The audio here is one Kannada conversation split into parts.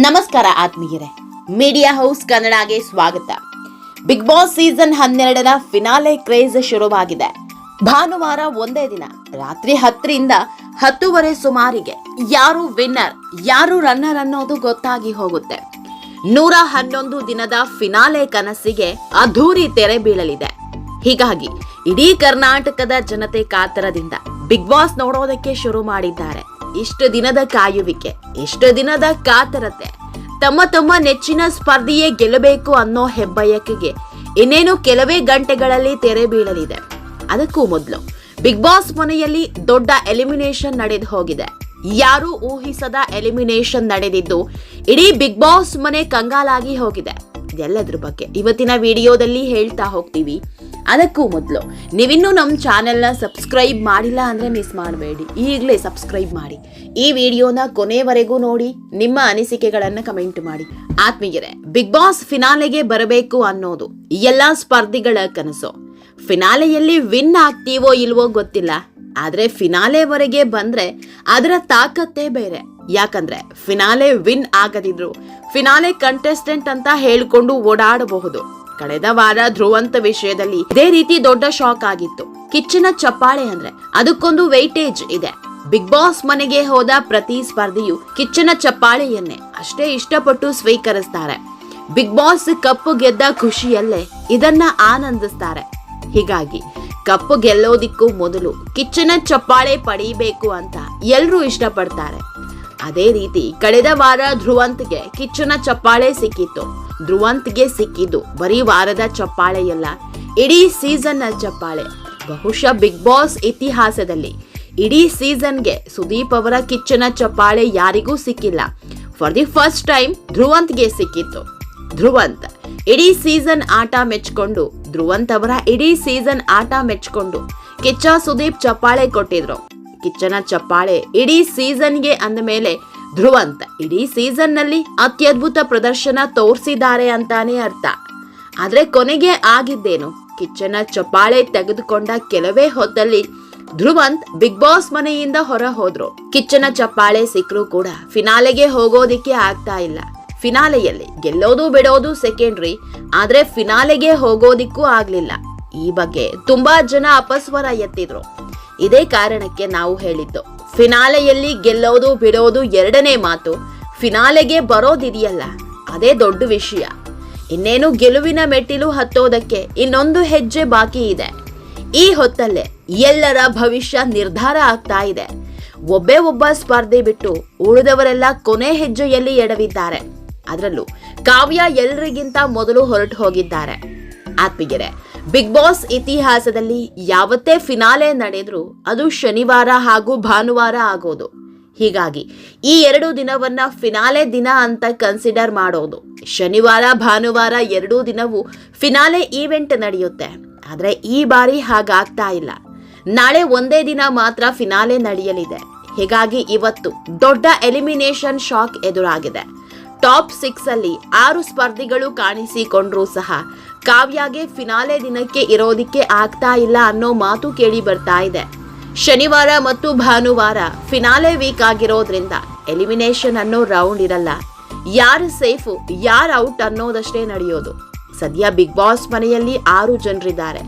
ನಮಸ್ಕಾರ ಆತ್ಮೀಯರೇ. ಮೀಡಿಯಾ ಹೌಸ್ ಕನ್ನಡಗೆ ಸ್ವಾಗತ. ಬಿಗ್ ಬಾಸ್ ಸೀಸನ್ ಹನ್ನೆರಡರ ಫಿನಾಲೆ ಕ್ರೇಜ್ ಶುರುವಾಗಿದೆ. ಭಾನುವಾರ ಒಂದೇ ದಿನ, ರಾತ್ರಿ ಹತ್ತರಿಂದ ಹತ್ತುವರೆ ಸುಮಾರಿಗೆ ಯಾರು ವಿನ್ನರ್ ಯಾರು ರನ್ನರ್ ಅನ್ನೋದು ಗೊತ್ತಾಗಿ ಹೋಗುತ್ತೆ. ನೂರ ಹನ್ನೊಂದು ದಿನದ ಫಿನಾಲೆ ಕನಸಿಗೆ ಅಧೂರಿ ತೆರೆ ಬೀಳಲಿದೆ. ಹೀಗಾಗಿ ಇಡೀ ಕರ್ನಾಟಕದ ಜನತೆ ಕಾತರದಿಂದ ಬಿಗ್ ಬಾಸ್ ನೋಡೋದಕ್ಕೆ ಶುರು ಮಾಡಿದ್ದಾರೆ. ಇಷ್ಟು ದಿನದ ಕಾಯುವಿಕೆ, ಇಷ್ಟು ದಿನದ ಕಾತರತೆ, ತಮ್ಮ ತಮ್ಮ ನೆಚ್ಚಿನ ಸ್ಪರ್ಧಿಯೇ ಗೆಲ್ಲಬೇಕು ಅನ್ನೋ ಹೆಬ್ಬಯಕೆಗೆ ಇನ್ನೇನು ಕೆಲವೇ ಗಂಟೆಗಳಲ್ಲಿ ತೆರೆ ಬೀಳಲಿದೆ. ಅದಕ್ಕೂ ಮೊದಲು ಬಿಗ್ ಬಾಸ್ ಮನೆಯಲ್ಲಿ ದೊಡ್ಡ ಎಲಿಮಿನೇಷನ್ ನಡೆದು ಹೋಗಿದೆ. ಯಾರೂ ಊಹಿಸದ ಎಲಿಮಿನೇಷನ್ ನಡೆದಿದ್ದು ಇಡೀ ಬಿಗ್ ಬಾಸ್ ಮನೆ ಕಂಗಾಲಾಗಿ ಹೋಗಿದೆ. ಇದೆಲ್ಲದ್ರ ಬಗ್ಗೆ ಇವತ್ತಿನ ವಿಡಿಯೋದಲ್ಲಿ ಹೇಳ್ತಾ ಹೋಗ್ತೀವಿ. ಅದಕ್ಕೂ ಮೊದಲು. ನೀವಿನ್ನೂ ನಮ್ಮ ಚಾನೆಲ್ನ ಸಬ್ಸ್ಕ್ರೈಬ್ ಮಾಡಿಲ್ಲ ಅಂದರೆ ಮಿಸ್ ಮಾಡಬೇಡಿ. ಈಗಲೇ ಸಬ್ಸ್ಕ್ರೈಬ್ ಮಾಡಿ. ಈ ವಿಡಿಯೋನ ಕೊನೆವರೆಗೂ ನೋಡಿ, ನಿಮ್ಮ ಅನಿಸಿಕೆಗಳನ್ನು ಕಮೆಂಟ್ ಮಾಡಿ. ಆತ್ಮೀಯರೇ ಬಿಗ್ ಬಾಸ್ ಫಿನಾಲೆಗೆ ಬರಬೇಕು ಅನ್ನೋದು ಎಲ್ಲ ಸ್ಪರ್ಧಿಗಳ ಕನಸು. ಫಿನಾಲೆಯಲ್ಲಿ ವಿನ್ ಆಗ್ತೀವೋ ಇಲ್ವೋ ಗೊತ್ತಿಲ್ಲ. ಆದರೆ ಫಿನಾಲೆವರೆಗೆ ಬಂದರೆ ಅದರ ತಾಕತ್ತೇ ಬೇರೆ. ಯಾಕಂದ್ರೆ ಫಿನಾಲೆ ವಿನ್ ಆಗದಿದ್ರು ಫಿನಾಲೆ ಕಂಟೆಸ್ಟೆಂಟ್ ಅಂತ ಹೇಳ್ಕೊಂಡು ಓಡಾಡಬಹುದು. ಕಳೆದ ವಾರ ಧ್ರುವಂತ ವಿಷಯದಲ್ಲಿ ಇದೇ ರೀತಿ ದೊಡ್ಡ ಶಾಕ್ ಆಗಿತ್ತು. ಕಿಚ್ಚನ ಚಪ್ಪಾಳೆ ಅಂದ್ರೆ ಅದಕ್ಕೊಂದು ವೈಟೇಜ್ ಇದೆ. ಬಿಗ್ ಬಾಸ್ ಮನೆಗೆ ಹೋದ ಪ್ರತಿ ಸ್ಪರ್ಧಿಯು ಕಿಚ್ಚನ ಚಪ್ಪಾಳೆಯನ್ನೇ ಅಷ್ಟೇ ಇಷ್ಟಪಟ್ಟು ಸ್ವೀಕರಿಸ್ತಾರೆ. ಬಿಗ್ ಬಾಸ್ ಕಪ್ಪು ಗೆದ್ದ ಖುಷಿಯಲ್ಲೇ ಇದನ್ನ ಆನಂದಿಸ್ತಾರೆ. ಹೀಗಾಗಿ ಕಪ್ಪು ಗೆಲ್ಲೋದಿಕ್ಕೂ ಮೊದಲು ಕಿಚ್ಚನ ಚಪ್ಪಾಳೆ ಪಡೀಬೇಕು ಅಂತ ಎಲ್ಲರೂ ಇಷ್ಟಪಡ್ತಾರೆ. ಅದೇ ರೀತಿ ಕಳೆದ ವಾರ ಧ್ರುವಂತ್ಗೆ ಕಿಚ್ಚನ ಚಪ್ಪಾಳೆ ಸಿಕ್ಕಿತ್ತು. ಧ್ರುವಂತ್ಗೆ ಸಿಕ್ಕಿದ್ದು ಬರೀ ವಾರದ ಚಪ್ಪಾಳೆಯಲ್ಲ, ಇಡೀ ಸೀಸನ್ನ ಚಪ್ಪಾಳೆ. ಬಹುಶಃ ಬಿಗ್ ಬಾಸ್ ಇತಿಹಾಸದಲ್ಲಿ ಇಡೀ ಸೀಸನ್ಗೆ ಸುದೀಪ್ ಅವರ ಕಿಚ್ಚನ ಚಪ್ಪಾಳೆ ಯಾರಿಗೂ ಸಿಕ್ಕಿಲ್ಲ. ಫಾರ್ ದಿ ಫಸ್ಟ್ ಟೈಮ್ ಧ್ರುವಂತ್ಗೆ ಸಿಕ್ಕಿತ್ತು. ಧ್ರುವಂತ್ ಇಡೀ ಸೀಸನ್ ಆಟ ಮೆಚ್ಕೊಂಡು, ಧ್ರುವಂತ್ ಅವರ ಇಡೀ ಸೀಸನ್ ಆಟ ಮೆಚ್ಕೊಂಡು ಕಿಚ್ಚ ಸುದೀಪ್ ಚಪ್ಪಾಳೆ ಕೊಟ್ಟಿದ್ರು. ಕಿಚ್ಚನ ಚಪ್ಪಾಳೆ ಇಡೀ ಸೀಸನ್ಗೆ ಅಂದ ಮೇಲೆ ಧ್ರುವಂತ್. ಇಡೀ ಸೀಸನ್ನಲ್ಲಿ ಅತ್ಯದ್ಭುತ ಪ್ರದರ್ಶನ ತೋರಿಸಿದ್ದಾರೆ ಅಂತಾನೆ ಅರ್ಥ. ಆದರೆ ಕೊನೆಗೆ ಆಗಿದ್ದೇನು? ಕಿಚ್ಚನ ಚಪ್ಪಾಳೆ ತೆಗೆದುಕೊಂಡ ಕೆಲವೇ ಹೊತ್ತಲ್ಲಿ ಧ್ರುವಂತ್ ಬಿಗ್ ಬಾಸ್ ಮನೆಯಿಂದ ಹೊರ ಹೋದ್ರು. ಕಿಚ್ಚನ ಚಪ್ಪಾಳೆ ಸಿಕ್ಕರೂ ಕೂಡ ಫಿನಾಲೆಗೆ ಹೋಗೋದಿಕ್ಕೆ ಆಗ್ತಾ ಇಲ್ಲ. ಫಿನಾಲೆಯಲ್ಲಿ ಗೆಲ್ಲೋದು ಬಿಡೋದು ಸೆಕೆಂಡ್ರಿ, ಆದ್ರೆ ಫಿನಾಲೆಗೆ ಹೋಗೋದಿಕ್ಕೂ ಆಗ್ಲಿಲ್ಲ. ಈ ಬಗ್ಗೆ ತುಂಬಾ ಜನ ಅಪಸ್ವರ ಎತ್ತಿದ್ರು. ಇದೇ ಕಾರಣಕ್ಕೆ ನಾವು ಹೇಳಿದ್ದು. ಫಿನಾಲೆಯಲ್ಲಿ ಗೆಲ್ಲೋದು ಬಿಡೋದು ಎರಡನೇ ಮಾತು, ಫಿನಾಲೆಗೆ ಬರೋದಿದೆಯಲ್ಲ, ಅದೇ ದೊಡ್ಡ ವಿಷಯ. ಇನ್ನೇನು ಗೆಲುವಿನ ಮೆಟ್ಟಿಲು ಹತ್ತೋದಕ್ಕೆ ಇನ್ನೊಂದು ಹೆಜ್ಜೆ ಬಾಕಿ ಇದೆ. ಈ ಹೊತ್ತಲ್ಲೇ ಎಲ್ಲರ ಭವಿಷ್ಯ ನಿರ್ಧಾರ ಆಗ್ತಾ ಇದೆ. ಒಬ್ಬೇ ಒಬ್ಬ ಸ್ಪರ್ಧೆ ಬಿಟ್ಟು ಉಳಿದವರೆಲ್ಲ ಕೊನೆ ಹೆಜ್ಜೆಯಲ್ಲಿ ಎಡವಿದ್ದಾರೆ. ಅದರಲ್ಲೂ ಕಾವ್ಯ ಎಲ್ರಿಗಿಂತ ಮೊದಲು ಹೊರಟು ಹೋಗಿದ್ದಾರೆ. ಆತ್ಮೀಯರೇ ಬಿಗ್ ಬಾಸ್ ಇತಿಹಾಸದಲ್ಲಿ ಯಾವತ್ತೇ ಫಿನಾಲೆ ನಡೆದ್ರು ಅದು ಶನಿವಾರ ಹಾಗೂ ಭಾನುವಾರ ಆಗೋದು. ಹೀಗಾಗಿ ಈ ಎರಡು ದಿನವನ್ನ ಫಿನಾಲೆ ದಿನ ಅಂತ ಕನ್ಸಿಡರ್ ಮಾಡೋದು. ಶನಿವಾರ, ಭಾನುವಾರ ಎರಡೂ ದಿನವೂ ಫಿನಾಲೆ ಈವೆಂಟ್ ನಡೆಯುತ್ತೆ. ಆದರೆ ಈ ಬಾರಿ ಹಾಗಾಗ್ತಾ ಇಲ್ಲ. ನಾಳೆ ಒಂದೇ ದಿನ ಮಾತ್ರ ಫಿನಾಲೆ ನಡೆಯಲಿದೆ. ಹೀಗಾಗಿ ಇವತ್ತು ದೊಡ್ಡ ಎಲಿಮಿನೇಷನ್ ಶಾಕ್ ಎದುರಾಗಿದೆ. ಟಾಪ್ ಸಿಕ್ಸ್ ಅಲ್ಲಿ ಆರು ಸ್ಪರ್ಧಿಗಳು ಕಾಣಿಸಿಕೊಂಡ್ರೂ ಸಹ ಕಾವ್ಯಾಗೆ ಫಿನಾಲೆ ದಿನಕ್ಕೆ ಇರೋದಿಕ್ಕೆ ಆಗ್ತಾ ಇಲ್ಲ ಅನ್ನೋ ಮಾತು ಕೇಳಿ ಬರ್ತಾ ಇದೆ. ಶನಿವಾರ ಮತ್ತು ಭಾನುವಾರ ಫಿನಾಲೆ ವೀಕ್ ಆಗಿರೋದ್ರಿಂದ ಎಲಿಮಿನೇಷನ್ ಅನ್ನೋ ರೌಂಡ್ ಇರಲ್ಲ. ಯಾರು ಸೇಫು, ಯಾರು ಔಟ್ ಅನ್ನೋದಷ್ಟೇ ನಡೆಯೋದು. ಸದ್ಯ ಬಿಗ್ ಬಾಸ್ ಮನೆಯಲ್ಲಿ ಆರು ಜನರಿದ್ದಾರೆ.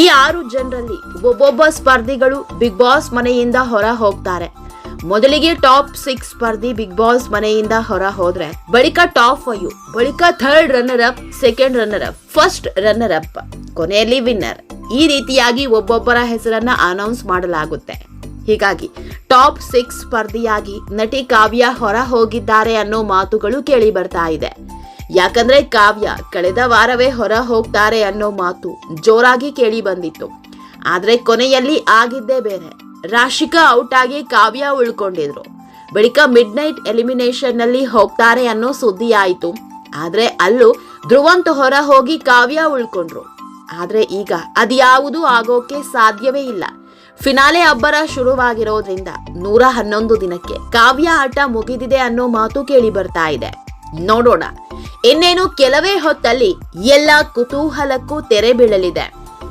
ಈ ಆರು ಜನರಲ್ಲಿ ಒಬ್ಬೊಬ್ಬ ಸ್ಪರ್ಧಿಗಳು ಬಿಗ್ ಬಾಸ್ ಮನೆಯಿಂದ ಹೊರ ಹೋಗ್ತಾರೆ. ಮೊದಲಿಗೆ ಟಾಪ್ ಸಿಕ್ಸ್ ಸ್ಪರ್ಧಿ ಬಿಗ್ ಬಾಸ್ ಮನೆಯಿಂದ ಹೊರ ಹೋದ್ರೆ, ಬಳಿಕ ಟಾಪ್ ಫೈವ್, ಬಳಿಕ third runner up second runner up first runner up ಕೊನೆಯಲ್ಲಿ ವಿನ್ನರ್. ಈ ರೀತಿಯಾಗಿ ಒಬ್ಬೊಬ್ಬರ ಹೆಸರನ್ನ ಅನೌನ್ಸ್ ಮಾಡಲಾಗುತ್ತೆ. ಹೀಗಾಗಿ ಟಾಪ್ ಸಿಕ್ಸ್ ಸ್ಪರ್ಧಿಯಾಗಿ ನಟಿ ಕಾವ್ಯ ಹೊರ ಹೋಗಿದ್ದಾರೆ ಅನ್ನೋ ಮಾತುಗಳು ಕೇಳಿ ಬರ್ತಾ ಇದೆ. ಯಾಕಂದ್ರೆ ಕಾವ್ಯ ಕಳೆದ ವಾರವೇ ಹೊರ ಹೋಗ್ತಾರೆ ಅನ್ನೋ ಮಾತು ಜೋರಾಗಿ ಕೇಳಿ ಬಂದಿತ್ತು. ಆದ್ರೆ ಕೊನೆಯಲ್ಲಿ ಆಗಿದ್ದೇ ಬೇರೆ. ರಾಶಿಕಾ ಔಟ್ ಆಗಿ ಕಾವ್ಯ ಉಳ್ಕೊಂಡಿದ್ರು. ಬಳಿಕ ಮಿಡ್ ನೈಟ್ ಎಲಿಮಿನೇಷನ್ನಲ್ಲಿ ಹೋಗ್ತಾರೆ ಅನ್ನೋ ಸುದ್ದಿ ಆಯಿತು. ಆದ್ರೆ ಅಲ್ಲೂ ಧ್ರುವಂತ್ ಹೊರ ಹೋಗಿ ಕಾವ್ಯ ಉಳ್ಕೊಂಡ್ರು. ಆದ್ರೆ ಈಗ ಅದ್ಯಾವುದು ಆಗೋಕೆ ಸಾಧ್ಯವೇ ಇಲ್ಲ. ಫಿನಾಲೆ ಅಬ್ಬರ ಶುರುವಾಗಿರೋದ್ರಿಂದ ನೂರ ಹನ್ನೊಂದು ದಿನಕ್ಕೆ ಕಾವ್ಯ ಆಟ ಮುಗಿದಿದೆ ಅನ್ನೋ ಮಾತು ಕೇಳಿ ಬರ್ತಾ ಇದೆ. ನೋಡೋಣ. ಇನ್ನೇನು ಕೆಲವೇ ಹೊತ್ತಲ್ಲಿ ಎಲ್ಲ ಕುತೂಹಲಕ್ಕೂ ತೆರೆ ಬೀಳಲಿದೆ.